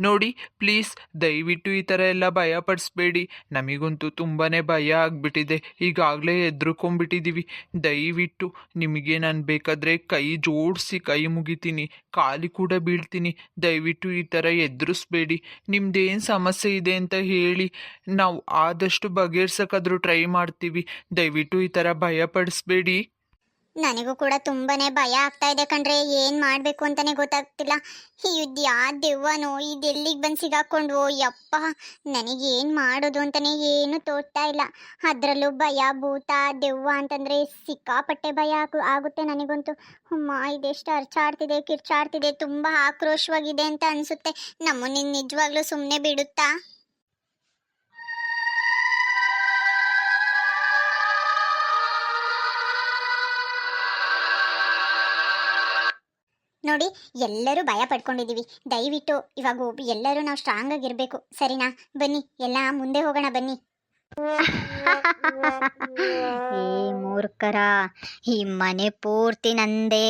ನೋಡಿ, ಪ್ಲೀಸ್, ದಯವಿಟ್ಟು ಈ ಥರ ಎಲ್ಲ ಭಯ ಪಡಿಸ್ಬೇಡಿ ನಮಗಂತೂ ತುಂಬಾ ಭಯ ಆಗಿಬಿಟ್ಟಿದೆ. ಈಗಾಗಲೇ ಹೆದ್ರುಕೊಂಡ್ಬಿಟ್ಟಿದ್ದೀವಿ ದಯವಿಟ್ಟು ನಿಮಗೆ ನಾನು ಬೇಕಾದರೆ ಕೈ ಜೋಡಿಸಿ ಕೈ ಮುಗಿತೀನಿ, ಕಾಲಿ ಕೂಡ ಬೀಳ್ತೀನಿ. ದಯವಿಟ್ಟು ಈ ಥರ ಎದುರಿಸ್ಬೇಡಿ ನಿಮ್ದೇನು ಸಮಸ್ಯೆ ಇದೆ ಅಂತ ಹೇಳಿ, ನಾವು ಆದಷ್ಟು ಬಗೆಹರ್ಸೋಕ್ಕಾದ್ರೂ ಟ್ರೈ ಮಾಡ್ತೀವಿ. ದಯವಿಟ್ಟು ಈ ಥರ ಭಯ ಪಡಿಸ್ಬೇಡಿ ನನಗೂ ಕೂಡ ತುಂಬಾನೇ ಭಯ ಆಗ್ತಾ ಇದೆ ಕಣ್ರೆ, ಏನು ಮಾಡಬೇಕು ಅಂತಾನೆ ಗೊತ್ತಾಗ್ತಿಲ್ಲ. ಇದು ಯಾ ದೆವ್ವನೋ ಇದು ಎಲ್ಲಿಗೆ ಬಂದು ಸಿಗಾಕೊಂಡ್ವೋ ಯಪ್ಪ, ನನಗೆ ಏನ್ ಮಾಡೋದು ಅಂತಾನೆ ಏನು ತೋರ್ತಾ ಇಲ್ಲ. ಅದರಲ್ಲೂ ಭಯ, ಭೂತ, ದೆವ್ವ ಅಂತಂದ್ರೆ ಸಿಕ್ಕಾಪಟ್ಟೆ ಭಯ ಆಗು, ಆಗುತ್ತೆ ನನಗಂತೂ. ಅಮ್ಮ, ಇದೆಷ್ಟು ಅರ್ಚಾಡ್ತಿದೆ ಕಿರ್ಚಾಡ್ತಿದೆ, ತುಂಬಾ ಆಕ್ರೋಶವಾಗಿದೆ ಅಂತ ಅನ್ಸುತ್ತೆ. ನಮ್ಮನ್ನ ನಿಜವಾಗ್ಲೂ ಸುಮ್ಮನೆ ಬಿಡುತ್ತಾ? ನೋಡಿ, ಎಲ್ಲರೂ ಭಯ ಪಡ್ಕೊಂಡಿದ್ದೀವಿ ದಯವಿಟ್ಟು ಇವಾಗ ಎಲ್ಲರೂ ನಾವು ಸ್ಟ್ರಾಂಗ್ ಆಗಿರ್ಬೇಕು. ಸರಿನಾ? ಬನ್ನಿ, ಎಲ್ಲ ಮುಂದೆ ಹೋಗೋಣ, ಬನ್ನಿ. ಏ ಮೂರ್ಖರ, ಈ ಮನೆ ಪೂರ್ತಿ ನಂದೇ.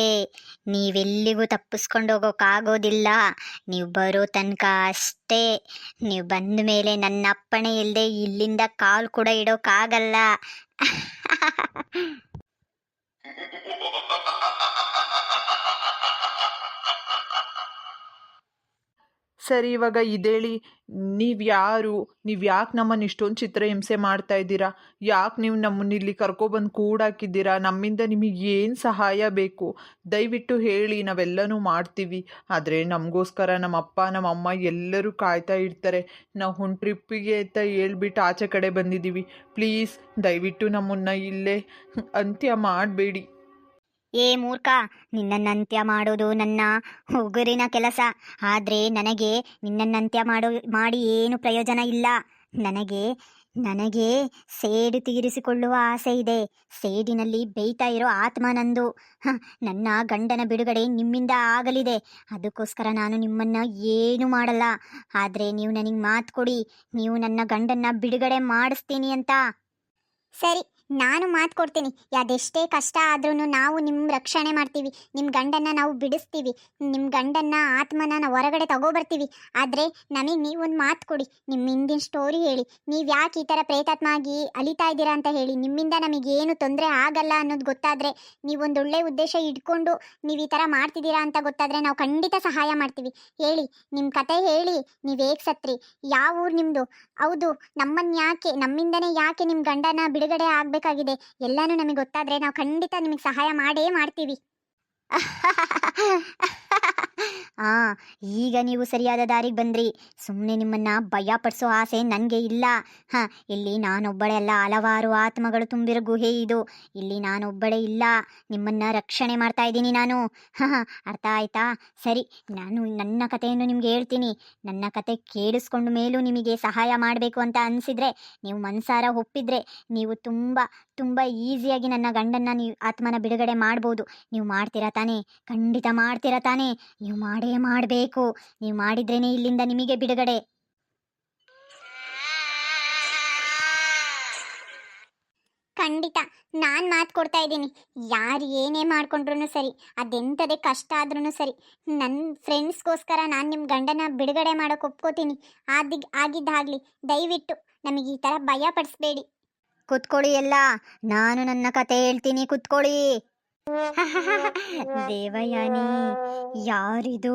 ನೀವೆಲ್ಲಿಗೂ ತಪ್ಪಿಸ್ಕೊಂಡು ಹೋಗೋಕ್ಕಾಗೋದಿಲ್ಲ ನೀವು ಬರೋ ತನಕ ಅಷ್ಟೇ. ನೀವು ಬಂದ ಮೇಲೆ ನನ್ನ ಅಪ್ಪಣೆ ಇಲ್ಲದೆ ಇಲ್ಲಿಂದ ಕಾಲು ಕೂಡ ಇಡೋಕ್ಕಾಗಲ್ಲ ಸರಿ, ಇವಾಗ ಇದೇಳಿ, ನೀವು ಯಾರು? ನೀವು ಯಾಕೆ ನಮ್ಮನ್ನು ಇಷ್ಟೊಂದು ಚಿತ್ರಹಿಂಸೆ ಮಾಡ್ತಾ ಇದ್ದೀರಾ? ಯಾಕೆ ನೀವು ನಮ್ಮನ್ನ ಇಲ್ಲಿ ಕರ್ಕೊಬಂದು ಕೂಡಾಕಿದ್ದೀರಾ? ನಮ್ಮಿಂದ ನಿಮಗೆ ಏನು ಸಹಾಯ ಬೇಕು? ದಯವಿಟ್ಟು ಹೇಳಿ, ನಾವೆಲ್ಲನೂ ಮಾಡ್ತೀವಿ. ಆದರೆ ನಮಗೋಸ್ಕರ ನಮ್ಮ ಅಪ್ಪ ನಮ್ಮ ಅಮ್ಮ ಎಲ್ಲರೂ ಕಾಯ್ತಾ ಇರ್ತಾರೆ. ನಾವು ಒಂದು ಟ್ರಿಪ್ಪಿಗೆ ಅಂತ ಹೇಳ್ಬಿಟ್ಟು ಆಚೆ ಕಡೆ ಬಂದಿದ್ದೀವಿ. ಪ್ಲೀಸ್, ದಯವಿಟ್ಟು ನಮ್ಮನ್ನು ಇಲ್ಲೇ ಅಂತ್ಯ ಮಾಡಬೇಡಿ. ಏ ಮೂರ್ಖ, ನಿನ್ನನ್ನಂತ್ಯ ಮಾಡೋದು ನನ್ನ ಉಗುರಿನ ಕೆಲಸ. ಆದರೆ ನನಗೆ ನಿನ್ನನ್ನಂತ್ಯ ಮಾಡೋ, ಮಾಡಿ ಏನು ಪ್ರಯೋಜನ ಇಲ್ಲ. ನನಗೆ ನನಗೆ ಸೇಡು ತೀರಿಸಿಕೊಳ್ಳುವ ಆಸೆ ಇದೆ. ಸೇಡಿನಲ್ಲಿ ಬೇಯ್ತಾ ಇರೋ ಆತ್ಮ ನಂದು. ನನ್ನ ಗಂಡನ ಬಿಡುಗಡೆ ನಿಮ್ಮಿಂದ ಆಗಲಿದೆ. ಅದಕ್ಕೋಸ್ಕರ ನಾನು ನಿಮ್ಮನ್ನು ಏನು ಮಾಡಲ್ಲ. ಆದರೆ ನೀವು ನನಗೆ ಮಾತು ಕೊಡಿ. ನೀವು ನನ್ನ ಗಂಡನ್ನ ಬಿಡುಗಡೆ ಮಾಡಿಸ್ತೀನಿ ಅಂತ. ಸರಿ ನಾನು ಮಾತು ಕೊಡ್ತೀನಿ. ಅದೆಷ್ಟೇ ಕಷ್ಟ ಆದ್ರೂ ನಾವು ನಿಮ್ಮ ರಕ್ಷಣೆ ಮಾಡ್ತೀವಿ. ನಿಮ್ಮ ಗಂಡನ್ನ ನಾವು ಬಿಡಿಸ್ತೀವಿ. ನಿಮ್ಮ ಗಂಡನ್ನ ಆತ್ಮನ ನಾವು ಹೊರಗಡೆ ತಗೋಬರ್ತೀವಿ. ಆದರೆ ನಮಗೆ ನೀವೊಂದು ಮಾತು ಕೊಡಿ. ನಿಮ್ಮ ಹಿಂದಿನ ಸ್ಟೋರಿ ಹೇಳಿ. ನೀವು ಯಾಕೆ ಈ ಥರ ಪ್ರೇತಾತ್ಮ ಆಗಿ ಅಲಿತಾ ಇದ್ದೀರಾ ಅಂತ ಹೇಳಿ. ನಿಮ್ಮಿಂದ ನಮಗೇನು ತೊಂದರೆ ಆಗಲ್ಲ ಅನ್ನೋದು ಗೊತ್ತಾದರೆ ನೀವೊಂದು ಒಳ್ಳೆ ಉದ್ದೇಶ ಇಟ್ಕೊಂಡು ನೀವು ಈ ಥರ ಮಾಡ್ತಿದ್ದೀರಾ ಅಂತ ಗೊತ್ತಾದರೆ ನಾವು ಖಂಡಿತ ಸಹಾಯ ಮಾಡ್ತೀವಿ. ಹೇಳಿ ನಿಮ್ಮ ಕತೆ ಹೇಳಿ. ನೀವು ಹೇಗೆ ಸತ್ರಿ? ಯಾವ ಊರು ನಿಮ್ಮದು ಹೌದು ನಮ್ಮನ್ನು ಯಾಕೆ, ನಮ್ಮಿಂದನೇ ಯಾಕೆ ನಿಮ್ಮ ಗಂಡನ ಬಿಡುಗಡೆ ಆಗಬೇಕಾಗಿದೆ ಎಲ್ಲಾನು ನಮಗೆ ಗೊತ್ತಾದ್ರೆ ನಾವು ಖಂಡಿತ ನಿಮಗೆ ಸಹಾಯ ಮಾಡೇ ಮಾಡ್ತೀವಿ. ಆ, ಈಗ ನೀವು ಸರಿಯಾದ ದಾರಿಗೆ ಬಂದ್ರಿ. ಸುಮ್ಮನೆ ನಿಮ್ಮನ್ನ ಭಯ ಪಡಿಸೋ ಆಸೆ ನನಗೆ ಇಲ್ಲ. ಹ, ಇಲ್ಲಿ ನಾನೊಬ್ಬಳೆ ಅಲ್ಲ, ಹಲವಾರು ಆತ್ಮಗಳು ತುಂಬಿರೋ ಗುಹೆ ಇದು. ಇಲ್ಲಿ ನಾನೊಬ್ಬಳೆ ಇಲ್ಲ. ನಿಮ್ಮನ್ನ ರಕ್ಷಣೆ ಮಾಡ್ತಾ ಇದ್ದೀನಿ ನಾನು. ಹಾ ಅರ್ಥ ಆಯ್ತಾ? ಸರಿ, ನಾನು ನನ್ನ ಕಥೆಯನ್ನು ನಿಮ್ಗೆ ಹೇಳ್ತೀನಿ. ನನ್ನ ಕತೆ ಕೇಳಿಸ್ಕೊಂಡ ಮೇಲೂ ನಿಮಗೆ ಸಹಾಯ ಮಾಡಬೇಕು ಅಂತ ಅನ್ಸಿದ್ರೆ, ನೀವು ಮನ್ಸಾರ ಒಪ್ಪಿದ್ರೆ, ನೀವು ತುಂಬ ತುಂಬ ಈಸಿಯಾಗಿ ನನ್ನ ಗಂಡನ್ನ ನೀವು ಆತ್ಮನ ಬಿಡುಗಡೆ ಮಾಡ್ಬೋದು. ನೀವು ಮಾಡ್ತೀರಾ ತಾನೇ? ಖಂಡಿತ ಮಾಡ್ತೀರಾ ತಾನೇ? ನೀವು ಮಾಡೇ ಮಾಡಬೇಕು. ನೀವು ಮಾಡಿದ್ರೇನೆ ಇಲ್ಲಿಂದ ನಿಮಗೆ ಬಿಡುಗಡೆ. ಖಂಡಿತ. ನಾನು ಮಾತು ಕೊಡ್ತಾ ಇದ್ದೀನಿ. ಯಾರು ಏನೇ ಮಾಡ್ಕೊಂಡ್ರು ಸರಿ ಅದೆಂಥದೇ ಕಷ್ಟ ಆದ್ರೂ ಸರಿ. ನನ್ನ ಫ್ರೆಂಡ್ಸ್ಗೋಸ್ಕರ ನಾನು ನಿಮ್ಮ ಗಂಡನ ಬಿಡುಗಡೆ ಮಾಡೋಕೆ ಒಪ್ಕೋತೀನಿ. ಆದಿಗ್, ಆಗಿದ್ದಾಗಲಿ, ದಯವಿಟ್ಟು ನಮಗೆ ಈ ಥರ ಭಯ ಪಡಿಸ್ಬೇಡಿ. ಕುತ್ಕೊಳ್ಳಿ ಎಲ್ಲ. ನಾನು ನನ್ನ ಕತೆ ಹೇಳ್ತೀನಿ, ಕುತ್ಕೊಳ್ಳಿ. ದೇವಯಾನಿ, ಯಾರಿದು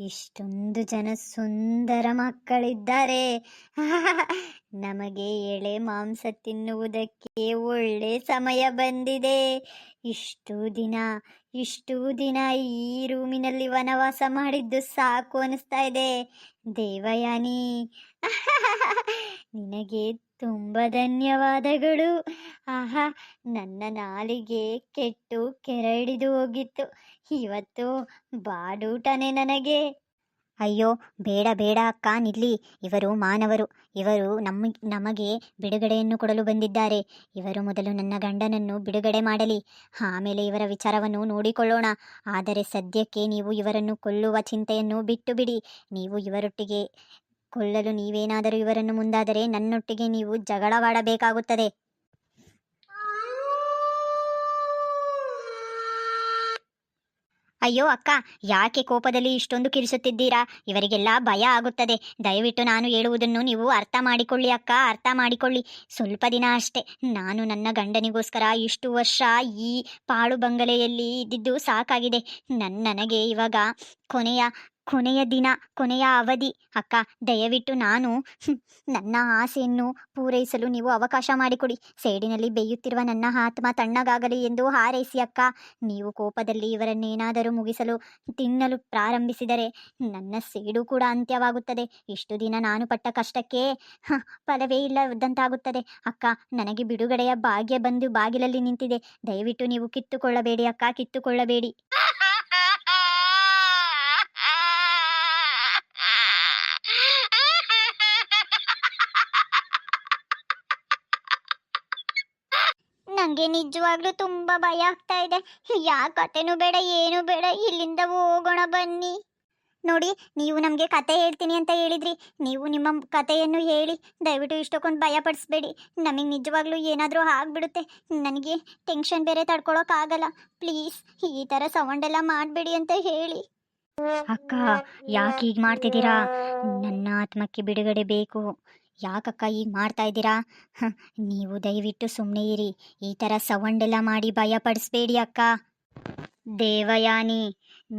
ಇಷ್ಟೊಂದು ಜನ ಸುಂದರ ಮಕ್ಕಳಿದ್ದಾರೆ. ನಮಗೆ ಎಳೆ ಮಾಂಸ ತಿನ್ನುವುದಕ್ಕೆ ಒಳ್ಳೆ ಸಮಯ ಬಂದಿದೆ. ಇಷ್ಟು ದಿನ ಇಷ್ಟು ದಿನ ಈ ರೂಮಿನಲ್ಲಿ ವನವಾಸ ಮಾಡಿದ್ದು ಸಾಕು ಅನಿಸ್ತಾ ಇದೆ. ದೇವಯಾನಿ, ನಿನಗೆ ತುಂಬ ಧನ್ಯವಾದಗಳು. ಆಹಾ, ನನ್ನ ನಾಲಿಗೆ ಕೆಟ್ಟು ಕೆರಳಿದು ಹೋಗಿತ್ತು. ಇವತ್ತು ಬಾಡೂಟನೇ ನನಗೆ. ಅಯ್ಯೋ, ಬೇಡ ಬೇಡ ಅಕ್ಕ, ನಿಲ್ಲಿ. ಇವರು ಮಾನವರು. ಇವರು ನಮ್ಮ ನಮಗೆ ಬಿಡುಗಡೆಯನ್ನು ಕೊಡಲು ಬಂದಿದ್ದಾರೆ. ಇವರು ಮೊದಲು ನನ್ನ ಗಂಡನನ್ನು ಬಿಡುಗಡೆ ಮಾಡಲಿ. ಆಮೇಲೆ ಇವರ ವಿಚಾರವನ್ನು ನೋಡಿಕೊಳ್ಳೋಣ. ಆದರೆ ಸದ್ಯಕ್ಕೆ ನೀವು ಇವರನ್ನು ಕೊಲ್ಲುವ ಚಿಂತೆಯನ್ನು ಬಿಟ್ಟು ಬಿಡಿ. ನೀವು ಇವರೊಟ್ಟಿಗೆ ಕೊಲ್ಲಲು ನೀವೇನಾದರೂ ಇವರನ್ನು ಮುಂದಾದರೆ ನನ್ನೊಟ್ಟಿಗೆ ನೀವು ಜಗಳವಾಡಬೇಕಾಗುತ್ತದೆ. ಅಯ್ಯೋ ಅಕ್ಕ, ಯಾಕೆ ಕೋಪದಲ್ಲಿ ಇಷ್ಟೊಂದು ಕಿರಿಸುತ್ತಿದ್ದೀರಾ? ಇವರಿಗೆಲ್ಲ ಭಯ ಆಗುತ್ತದೆ. ದಯವಿಟ್ಟು ನಾನು ಹೇಳುವುದನ್ನು ನೀವು ಅರ್ಥ ಮಾಡಿಕೊಳ್ಳಿ ಅಕ್ಕ, ಅರ್ಥ ಮಾಡಿಕೊಳ್ಳಿ. ಸ್ವಲ್ಪ ದಿನ ಅಷ್ಟೇ, ನಾನು ನನ್ನ ಗಂಡನಿಗೋಸ್ಕರ ಇಷ್ಟು ವರ್ಷ ಈ ಪಾಳು ಬಂಗಲೆಯಲ್ಲಿ ಇದ್ದಿದ್ದು ಸಾಕಾಗಿದೆ. ನನ್ನ ನನಗೆ ಇವಾಗ ಕೊನೆಯ ಕೊನೆಯ ದಿನ, ಕೊನೆಯ ಅವಧಿ. ಅಕ್ಕ, ದಯವಿಟ್ಟು ನಾನು ನನ್ನ ಆಸೆಯನ್ನು ಪೂರೈಸಲು ನೀವು ಅವಕಾಶ ಮಾಡಿಕೊಡಿ. ಸೈಡಿನಲ್ಲಿ ಬೇಯುತ್ತಿರುವ ನನ್ನ ಆತ್ಮ ತಣ್ಣಗಾಗಲಿ ಎಂದು ಹಾರೈಸಿ, ಅಕ್ಕ. ನೀವು ಕೋಪದಲ್ಲಿ ಇವರನ್ನೇನಾದರೂ ಮುಗಿಸಲು, ತಿನ್ನಲು ಪ್ರಾರಂಭಿಸಿದರೆ ನನ್ನ ಸೇಡು ಕೂಡ ಅಂತ್ಯವಾಗುತ್ತದೆ. ಇಷ್ಟು ದಿನ ನಾನು ಪಟ್ಟ ಕಷ್ಟಕ್ಕೆ ಫಲವೇ ಇಲ್ಲದಂತಾಗುತ್ತದೆ. ಅಕ್ಕ, ನನಗೆ ಬಿಡುಗಡೆಯ ಭಾಗ್ಯ ಬಂದು ಬಾಗಿಲಲ್ಲಿ ನಿಂತಿದೆ. ದಯವಿಟ್ಟು ನೀವು ಕಿತ್ತುಕೊಳ್ಳಬೇಡಿ, ಅಕ್ಕ, ಕಿತ್ತುಕೊಳ್ಳಬೇಡಿ. ನನಗೆ ನಿಜವಾಗ್ಲೂ ತುಂಬಾ ಭಯ ಆಗ್ತಾ ಇದೆ. ಯಾ ಕಥೆನೂ ಬೇಡ, ಏನು ಬೇಡ, ಇಲ್ಲಿಂದ ಹೋಗೋಣ ಬನ್ನಿ. ನೋಡಿ, ನೀವು ನಮಗೆ ಕತೆ ಹೇಳ್ತೀನಿ ಅಂತ ಹೇಳಿದ್ರಿ. ನೀವು ನಿಮ್ಮ ಕತೆಯನ್ನು ಹೇಳಿ, ದಯವಿಟ್ಟು ಇಷ್ಟಕ್ಕೊಂದು ಭಯ ಪಡಿಸ್ಬೇಡಿ. ನಮಗೆ ನಿಜವಾಗ್ಲೂ ಏನಾದರೂ ಆಗ್ಬಿಡುತ್ತೆ. ನನಗೆ ಟೆನ್ಷನ್ ಬೇರೆ ತಡ್ಕೊಳಕ್ಕಾಗಲ್ಲ ಪ್ಲೀಸ್, ಈ ಥರ ಸೌಂಡ್ ಎಲ್ಲ ಮಾಡಬೇಡಿ ಅಂತ ಹೇಳಿ. ಅಕ್ಕ, ಯಾಕೆ ಹೀಗ್ ಮಾಡ್ತಿದ್ದೀರಾ? ನನ್ನ ಆತ್ಮಕ್ಕೆ ಬಿಡುಗಡೆ ಬೇಕು. ಯಾಕಕ್ಕ ಈಗ ಮಾಡ್ತಾ ಇದ್ದೀರಾ? ನೀವು ದಯವಿಟ್ಟು ಸುಮ್ಮನೆ ಇರಿ. ಈ ಥರ ಸೌಂಡೆಲ್ಲ ಮಾಡಿ ಭಯ ಪಡಿಸ್ಬೇಡಿ ಅಕ್ಕ. ದೇವಯಾನಿ,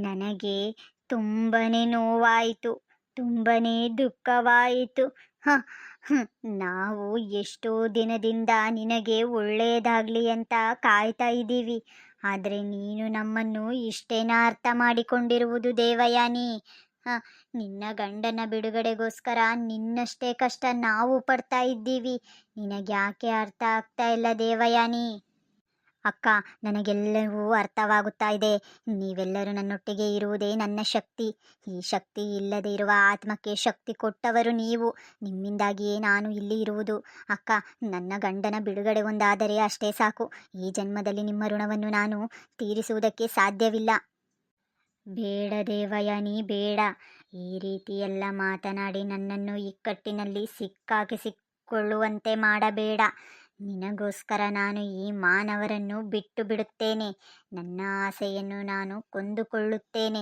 ನನಗೆ ತುಂಬನೇ ನೋವಾಯಿತು. ತುಂಬನೇ ದುಃಖವಾಯಿತು. ಹ ನಾವು ಎಷ್ಟೋ ದಿನದಿಂದ ನಿನಗೆ ಒಳ್ಳೆಯದಾಗಲಿ ಅಂತ ಕಾಯ್ತಾ ಇದ್ದೀವಿ. ಆದರೆ ನೀನು ನಮ್ಮನ್ನು ಇಷ್ಟೇನ ಅರ್ಥ ಮಾಡಿಕೊಂಡಿರುವುದು ದೇವಯಾನಿ. ನಿನ್ನ ಗಂಡನ ಬಿಡುಗಡೆಗೋಸ್ಕರ ನಿನ್ನಷ್ಟೇ ಕಷ್ಟ ನಾವು ಪಡ್ತಾ ಇದ್ದೀವಿ. ನಿನಗ್ಯಾಕೆ ಅರ್ಥ ಆಗ್ತಾ ಇಲ್ಲ ದೇವಯಾನಿ? ಅಕ್ಕ, ನನಗೆಲ್ಲವೂ ಅರ್ಥವಾಗುತ್ತಾ ಇದೆ. ನೀವೆಲ್ಲರೂ ನನ್ನೊಟ್ಟಿಗೆ ಇರುವುದೇ ನನ್ನ ಶಕ್ತಿ. ಈ ಶಕ್ತಿ ಇಲ್ಲದೆ ಇರುವ ಆತ್ಮಕ್ಕೆ ಶಕ್ತಿ ಕೊಟ್ಟವರು ನೀವು. ನಿಮ್ಮಿಂದಾಗಿಯೇ ನಾನು ಇಲ್ಲಿ ಇರುವುದು. ಅಕ್ಕ, ನನ್ನ ಗಂಡನ ಬಿಡುಗಡೆ ಒಂದಾದರೆ ಅಷ್ಟೇ ಸಾಕು. ಈ ಜನ್ಮದಲ್ಲಿ ನಿಮ್ಮ ಋಣವನ್ನು ನಾನು ತೀರಿಸುವುದಕ್ಕೆ ಸಾಧ್ಯವಿಲ್ಲ. ಬೇಡ ದೇವಯಾನಿ ಬೇಡ. ಈ ರೀತಿ ಎಲ್ಲ ಮಾತನಾಡಿ ನನ್ನನ್ನು ಇಕ್ಕಟ್ಟಿನಲ್ಲಿ ಸಿಕ್ಕಾಕಿಸಿಕೊಳ್ಳುವಂತೆ ಮಾಡಬೇಡ. ನಿನಗೋಸ್ಕರ ನಾನು ಈ ಮಾನವರನ್ನು ಬಿಟ್ಟು ಬಿಡುತ್ತೇನೆ. ನನ್ನ ಆಸೆಯನ್ನು ನಾನು ಕೊಂದುಕೊಳ್ಳುತ್ತೇನೆ.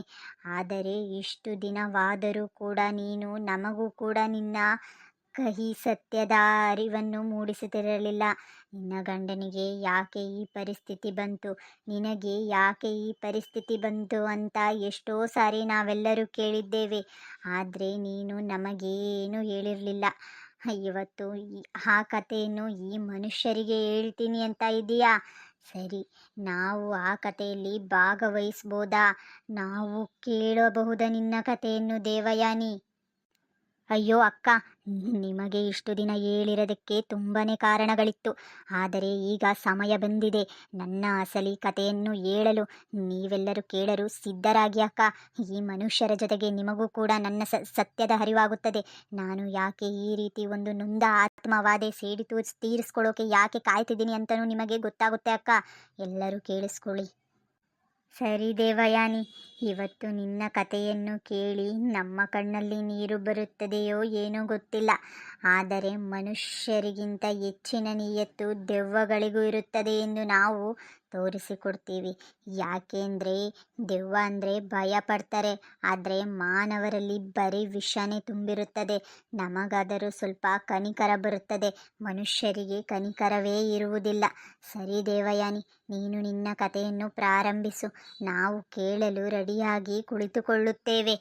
ಆದರೆ ಇಷ್ಟು ದಿನವಾದರೂ ಕೂಡ ನೀನು ನಮಗೂ ಕೂಡ ನಿನ್ನ ಕಹಿ ಸತ್ಯದ ಅರಿವನ್ನು ಮೂಡಿಸುತ್ತಿರಲಿಲ್ಲ. ನಿನ್ನ ಗಂಡನಿಗೆ ಯಾಕೆ ಈ ಪರಿಸ್ಥಿತಿ ಬಂತು? ನಿನಗೆ ಯಾಕೆ ಈ ಪರಿಸ್ಥಿತಿ ಬಂತು ಅಂತ ಎಷ್ಟೋ ಸಾರಿ ನಾವೆಲ್ಲರೂ ಕೇಳಿದ್ದೇವೆ. ಆದರೆ ನೀನು ನಮಗೇನು ಹೇಳಿರಲಿಲ್ಲ. ಇವತ್ತು ಆ ಕಥೆಯನ್ನು ಈ ಮನುಷ್ಯರಿಗೆ ಹೇಳ್ತೀನಿ ಅಂತ ಇದೆಯಾ ಸರಿ, ನಾವು ಆ ಕಥೆಯಲ್ಲಿ ಭಾಗವಹಿಸ್ಬೋದಾ? ನಾವು ಕೇಳಬಹುದಾ ನಿನ್ನ ಕಥೆಯನ್ನು ದೇವಯಾನಿ? ಅಯ್ಯೋ ಅಕ್ಕ, ನಿಮಗೆ ಇಷ್ಟು ದಿನ ಹೇಳಿರೋದಕ್ಕೆ ತುಂಬನೇ ಕಾರಣಗಳಿತ್ತು. ಆದರೆ ಈಗ ಸಮಯ ಬಂದಿದೆ. ನನ್ನ ಅಸಲಿ ಕಥೆಯನ್ನು ಹೇಳಲು ನೀವೆಲ್ಲರೂ ಕೇಳಲು ಸಿದ್ಧರಾಗಿ ಅಕ್ಕ. ಈ ಮನುಷ್ಯರ ಜೊತೆಗೆ ನಿಮಗೂ ಕೂಡ ನನ್ನ ಸತ್ಯದ ಅರಿವಾಗುತ್ತದೆ. ನಾನು ಯಾಕೆ ಈ ರೀತಿ ಒಂದು ನೊಂದ ಆತ್ಮವಾದೆ ಸೇಡಿತು ತೂರ್ಸ್, ತೀರಿಸ್ಕೊಳ್ಳೋಕೆ ಯಾಕೆ ಕಾಯ್ತಿದ್ದೀನಿ ಅಂತಲೂ ನಿಮಗೆ ಗೊತ್ತಾಗುತ್ತೆ ಅಕ್ಕ. ಎಲ್ಲರೂ ಕೇಳಿಸ್ಕೊಳ್ಳಿ. ಸರಿ ದೇವಯಾನಿ, ಇವತ್ತು ನಿನ್ನ ಕಥೆಯನ್ನು ಕೇಳಿ ನಮ್ಮ ಕಣ್ಣಲ್ಲಿ ನೀರು ಬರುತ್ತದೆಯೋ ಏನೋ ಗೊತ್ತಿಲ್ಲ. ಆದರೆ ಮನುಷ್ಯರಿಗಿಂತ ಹೆಚ್ಚಿನ ನಿಯತ್ತು ದೆವ್ವಗಳಿಗೂ ಇರುತ್ತದೆ ಎಂದು ನಾವು ತೋರಿಸಿಕೊಡ್ತೀವಿ. ಯಾಕೆಂದರೆ ದೆವ್ವ ಅಂದರೆ ಭಯ ಪಡ್ತಾರೆ. ಆದರೆ ಮಾನವರಲ್ಲಿ ಬರೀ ವಿಷನೇ ತುಂಬಿರುತ್ತದೆ. ನಮಗಾದರೂ ಸ್ವಲ್ಪ ಕನಿಕರ ಬರುತ್ತದೆ. ಮನುಷ್ಯರಿಗೆ ಕನಿಕರವೇ ಇರುವುದಿಲ್ಲ. ಸರಿ ದೇವಯಾನಿ, ನೀನು ನಿನ್ನ ಕಥೆಯನ್ನು ಪ್ರಾರಂಭಿಸು. ನಾವು ಕೇಳಲು ರೆಡಿಯಾಗಿ ಕುಳಿತುಕೊಳ್ಳುತ್ತೇವೆ.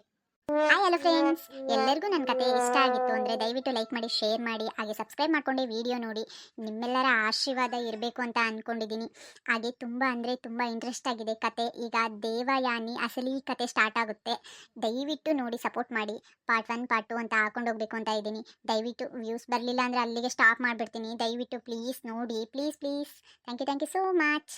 ಹಾಯ್ ಹಲೋ ಫ್ರೆಂಡ್ಸ್ ಎಲ್ಲರಿಗೂ ನನ್ನ ಕತೆ ಇಷ್ಟ ಆಗಿತ್ತು ಅಂದರೆ ದಯವಿಟ್ಟು ಲೈಕ್ ಮಾಡಿ ಶೇರ್ ಮಾಡಿ, ಹಾಗೆ ಸಬ್ಸ್ಕ್ರೈಬ್ ಮಾಡ್ಕೊಂಡು ವಿಡಿಯೋ ನೋಡಿ. ನಿಮ್ಮೆಲ್ಲರ ಆಶೀರ್ವಾದ ಇರಬೇಕು ಅಂತ ಅಂದ್ಕೊಂಡಿದ್ದೀನಿ ಹಾಗೆ ತುಂಬ ಅಂದರೆ ತುಂಬ ಇಂಟ್ರೆಸ್ಟ್ ಆಗಿದೆ ಕತೆ. ಈಗ ದೇವಯಾನಿ ಅಸಲಿ ಕತೆ ಸ್ಟಾರ್ಟ್ ಆಗುತ್ತೆ. ದಯವಿಟ್ಟು ನೋಡಿ ಸಪೋರ್ಟ್ ಮಾಡಿ. ಪಾರ್ಟ್ ಒನ್ ಪಾರ್ಟ್ ಟು ಅಂತ ಹಾಕೊಂಡು ಹೋಗ್ಬೇಕು ಅಂತ ಇದ್ದೀನಿ. ದಯವಿಟ್ಟು ವ್ಯೂಸ್ ಬರಲಿಲ್ಲ ಅಂದರೆ ಅಲ್ಲಿಗೆ ಸ್ಟಾಪ್ ಮಾಡಿಬಿಡ್ತೀನಿ. ದಯವಿಟ್ಟು ಪ್ಲೀಸ್ ನೋಡಿ. Please please thank you thank you so much